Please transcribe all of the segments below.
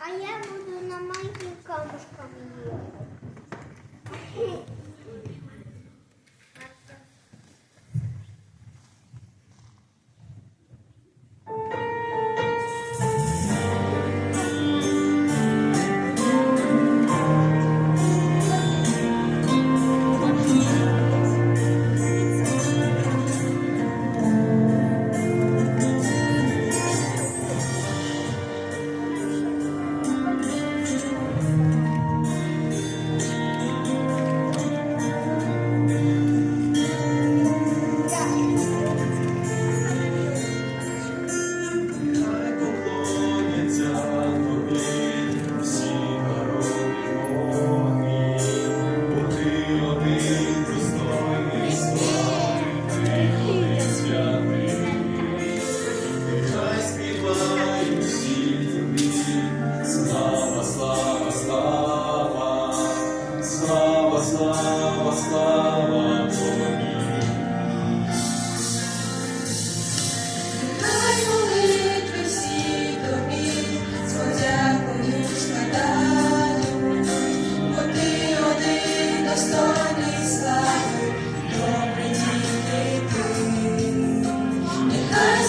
А я буду на маленьких камушках.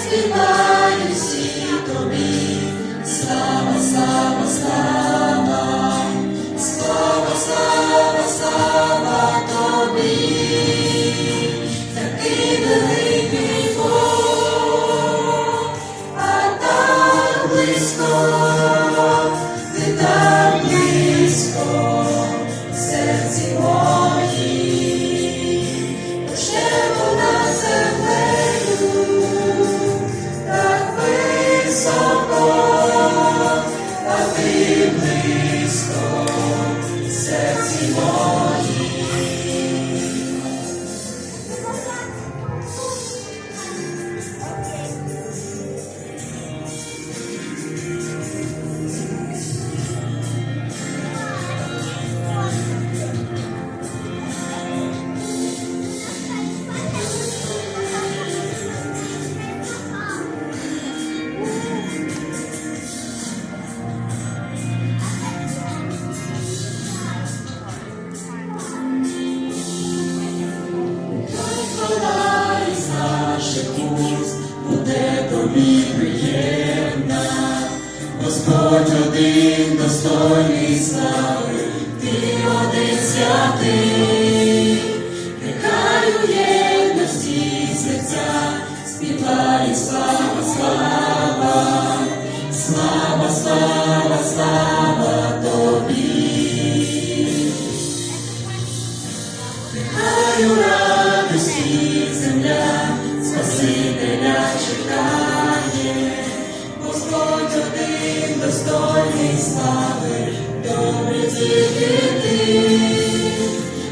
goodbye. Господь один достойний слави, ти один святий, нехай у єдності серця, співає слава, слава, слава, слава, слава тобі, нехай у радості земля, Спасителя чекає. Господь один достойний слави, добре тільки ти,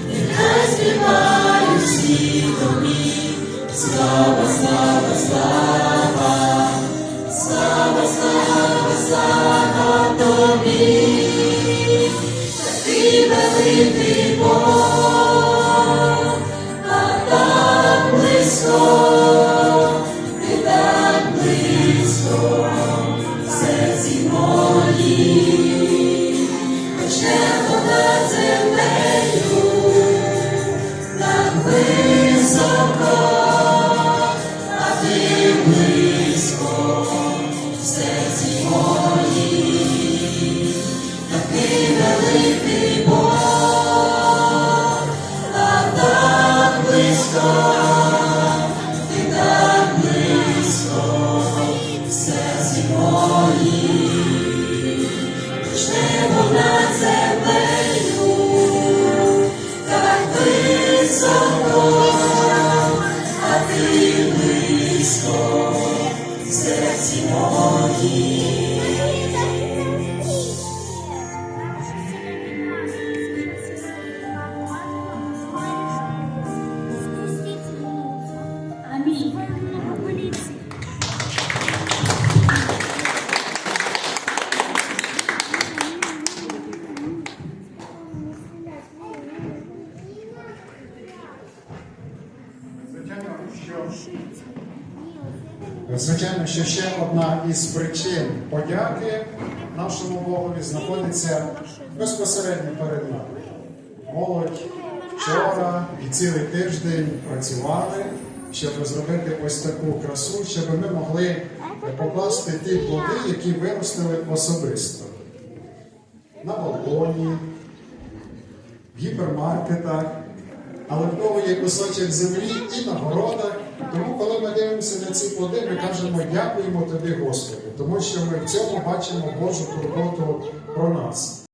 нехай співають всі тобі, слава, слава, слава, слава, слава, слава тобі, ти великий Бог, а так близько. Звичайно, що ще одна із причин подяки нашому Богові знаходиться безпосередньо перед нами. Молодь вчора і цілий тиждень працювали, щоб зробити ось таку красу, щоб ми могли покласти ті плоди, які виростили особисто на балконі, в гіпермаркетах, але в кого є кусочок землі і на городах. Тому, коли ми дивимося на ці плоди, ми кажемо дякуємо тобі, Господи, тому що ми в цьому бачимо Божу турботу про нас.